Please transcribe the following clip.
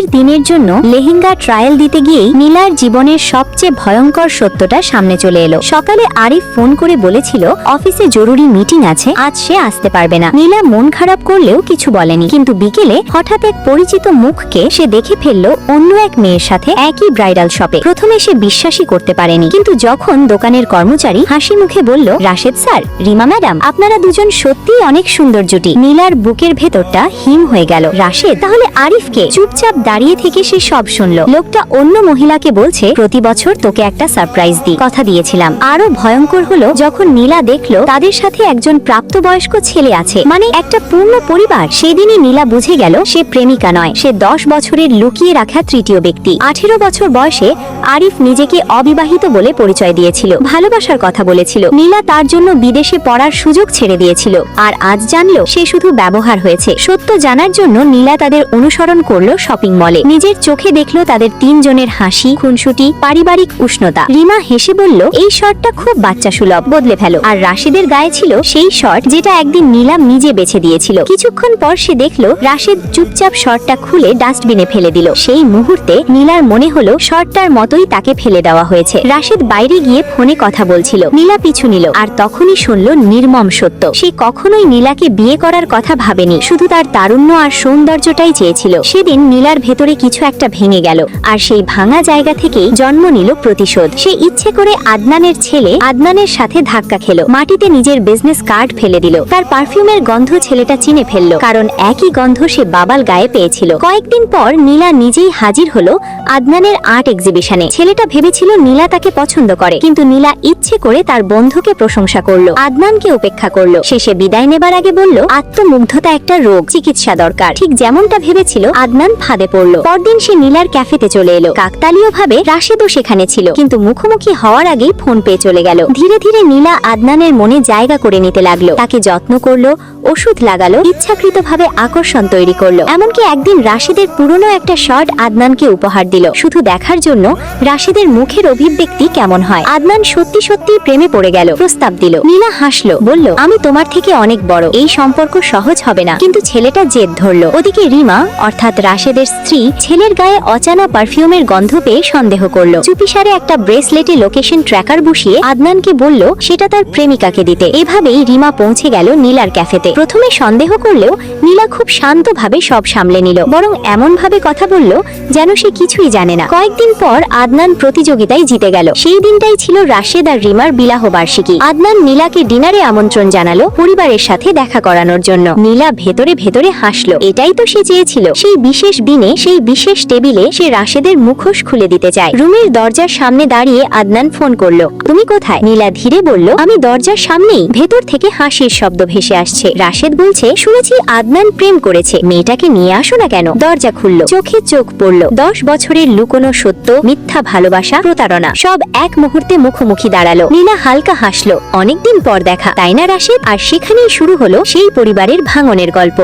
বিয়ের দিনের জন্য লেহেঙ্গা ট্রায়াল দিতে গিয়েই নীলার জীবনের সবচেয়ে ভয়ঙ্কর সত্যটা সামনে চলে এলো। সকালে আরিফ ফোন করে বলেছিল, অফিসে জরুরি মিটিং আছে, আজ সে আসতে পারবে না। নীলা মন খারাপ করলেও কিছু বলেনি। কিন্তু বিকেলে হঠাৎ এক পরিচিত মুখকে সে দেখে ফেলল অন্য এক মেয়ের সাথে একই ব্রাইডাল শপে প্রথমে সে বিশ্বাসই করতে পারেনি, কিন্তু যখন দোকানের কর্মচারী হাসি মুখে বলল, রাশেদ স্যার, রিমা ম্যাডাম, আপনারা দুজন সত্যিই অনেক সুন্দর জুটি নীলার বুকের ভেতরটা হিম হয়ে গেল। রাশেদ, তাহলে আরিফকে চুপচাপ দাঁড়িয়ে থেকে সে সব শুনল। লোকটা অন্য মহিলাকে বলছে, প্রতি বছর তোকে একটা সারপ্রাইজ দিই। কথা দিয়েছিলাম। আরও ভয়ঙ্কর হলো, যখন নীলা দেখল তাদের সাথে একজন প্রাপ্ত বয়স্ক ছেলে আছে। মানে একটা পূর্ণ পরিবার। সেদিনই নীলা বুঝে গেল, সে প্রেমিকা নয়। সে দশ বছরের লুকিয়ে রাখা তৃতীয় ব্যক্তি। আঠেরো বছর বয়সে আরিফ নিজেকে অবিবাহিত বলে পরিচয় দিয়েছিল। ভালোবাসার কথা বলেছিল। নীলা তার জন্য বিদেশে পড়ার সুযোগ ছেড়ে দিয়েছিল। আর আজ জানলো, সে শুধু ব্যবহার হয়েছে। সত্য জানার জন্য নীলা তাদের অনুসরণ করল শপিং মলে নিজের চোখে দেখল তাদের তিনজনের হাসি, খুনসুটি, পারিবারিক উষ্ণতা। রিমা হেসে বলল, এই শর্টটা খুব বাচ্চা সুলভ, বদলে ফেলো। আর রাশিদের গায়ে ছিল সেই শর্ট যেটা একদিন নীলাম নিজে বেছে দিয়েছিল। কিছুক্ষণ পর সে দেখল, রাশেদ চুপচাপ শর্টটা খুলে ডাস্টবিনে ফেলে দিল। সেই মুহূর্তে নীলার মনে হলো শর্টটার মতোই তাকে ফেলে দেওয়া হয়েছে। রাশেদ বাইরে গিয়ে ফোনে কথা বলছিল। নীলা পিছু নিল আর তখনই শুনল নির্মম সত্য। সে কখনোই নীলাকে বিয়ে করার কথা ভাবেনি। শুধু তার তারুণ্য আর সৌন্দর্যটাই চেয়েছিল। সেদিন নীলার ভেতরে কিছু একটা ভেঙে গেল আর সেই ভাঙা জায়গা থেকেই জন্ম নিল প্রতিশোধ। সে ইচ্ছে করে আদনানের ছেলে আদনানের সাথে ধাক্কা খেলো। মাটিতে নিজের বিজনেস কার্ড ফেলে দিল। তার পারফিউমের গন্ধ ছেলেটা চিনে ফেলল। কারণ একই গন্ধ সে বাবাল গায়ে পেয়েছিল। কয়েকদিন পর নীলা নিজেই হাজির হলো আদনানের আর্ট এক্সিবিশনে ছেলেটা ভেবেছিল নীলা তাকে পছন্দ করে, কিন্তু নীলা ইচ্ছে করে তার বন্ধুকে প্রশংসা করল, আদনানকে উপেক্ষা করল। শেষে বিদায় নেবার আগে বলল, আত্মমুগ্ধতা একটা রোগ, চিকিৎসা দরকার। ঠিক যেমনটা ভেবেছিল, আদনান ফাঁদে পড়ল। পরদিন সে নীলার ক্যাফেতে চলে এলো। কাকতালীয় ভাবে রাশেদও সেখানে ছিল, কিন্তু মুখোমুখি হওয়ার আগেই ফোন পেয়ে চলে গেল। ধীরে ধীরে নীলা আদনানের মনে জায়গা করে নিতে লাগল। তাকে যত্ন করল ওষুধ লাগালো, ইচ্ছাকৃতভাবে আকর্ষণ তৈরি করল। এমনকি একদিন রাশেদের পুরনো একটা শর্ট আদনানকে উপহার দিল। শুধু দেখার জন্য রাশেদের মুখের অভিব্যক্তি কেমন হয়? আদনান সত্যি সত্যি প্রেমে পড়ে গেল, প্রস্তাব দিল। নীলা হাসলো, বলল, আমি তোমার থেকে অনেক বড়, এই সম্পর্ক সহজ হবে না। কিন্তু ছেলেটা জেদ ধরলো। ওদিকে রিমা, অর্থাৎ রাশেদের স্ত্রী, ছেলের গায়ে অচানা পারফিউমের গন্ধ পেয়ে সন্দেহ করল। চুপিসারে একটা ব্রেসলেটে লোকেশন ট্র্যাকার বসিয়ে আদনানকে বলল, সেটা তার প্রেমিকাকে দিতে। এভাবেই রিমা পৌঁছে গেল নীলার ক্যাফেতে। প্রথমে সন্দেহ করলেও নীলা খুব শান্তভাবে সব সামলে নিল, বরং এমন ভাবে কথা বলল যেন সে কিছুই জানে না। কয়েকদিন পর আদনান প্রতিযোগিতায় জিতে গেল। সেই দিনটাই ছিল রাশেদ আর রিমার বিলাহ বার্ষিকী। আদনান নীলাকে ডিনারে আমন্ত্রণ জানালো পরিবারের সাথে দেখা করানোর জন্য। নীলা ভেতরে ভেতরে হাসলো। এটাই তো সে চেয়েছিল। সেই বিশেষ দিনে, সেই বিশেষ টেবিলে সে রাশেদের মুখোশ খুলে দিতে চায়। রুমের দরজার সামনে দাঁড়িয়ে আদনান ফোন করল, তুমি কোথায়? নীলা ধীরে বলল, আমি দরজার সামনেই। ভেতর থেকে হাসির শব্দ ভেসে আসছে। রাশেদ বলছে, শুনেছি আদনান প্রেম করেছে। মেয়েটাকে নিয়ে আসো না কেন? দরজা খুললো, চোখে চোখ পড়ল। দশ বছরের লুকোনো সত্য, মিথ্যা ভালোবাসা, প্রতারণা, সব এক মুহূর্তে মুখোমুখি দাঁড়াল। নীলা হালকা হাসলো, অনেকদিন পর দেখা। তাই না, রাশেদ? আর সেখানেই শুরু হলো সেই পরিবারের ভাঙনের গল্প।